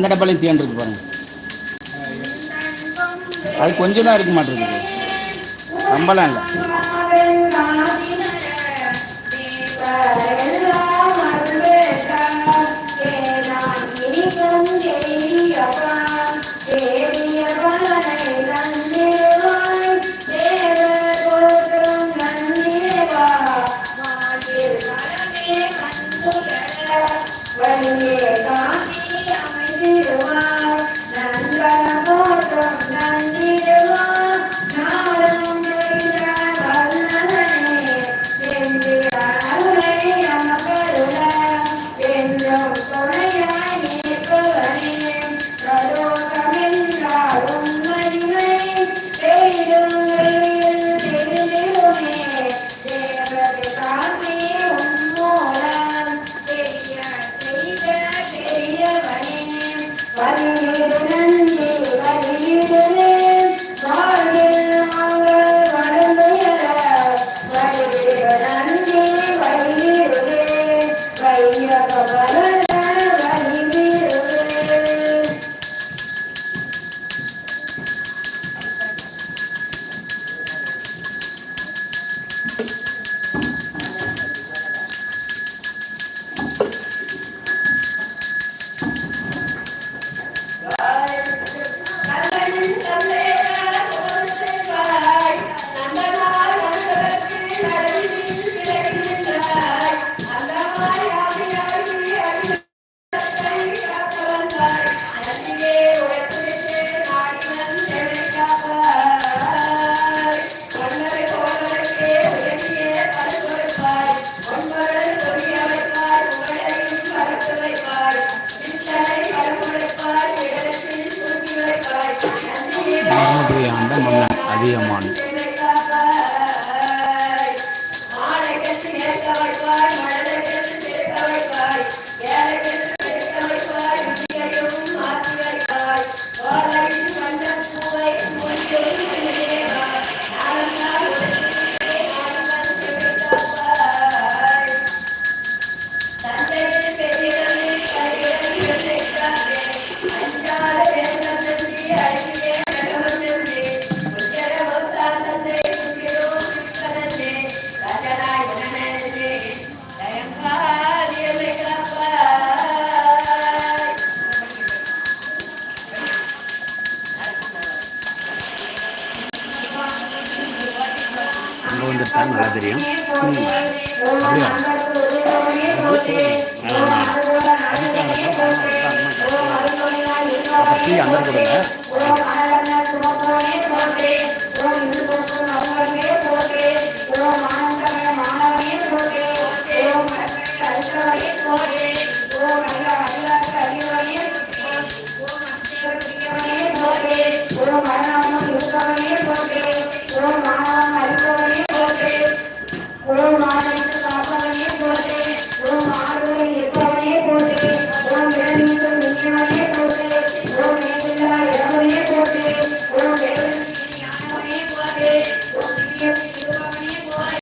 அந்த டப்பாலையும் தேன் இருக்கு பாருங்க. அது கொஞ்சம் தான் இருக்க மாட்டேங்குது. ரொம்பலாம் இல்லை. அங்கே நல்லா தெரியும். அப்படியா? அப்போ அந்த கொடுங்க.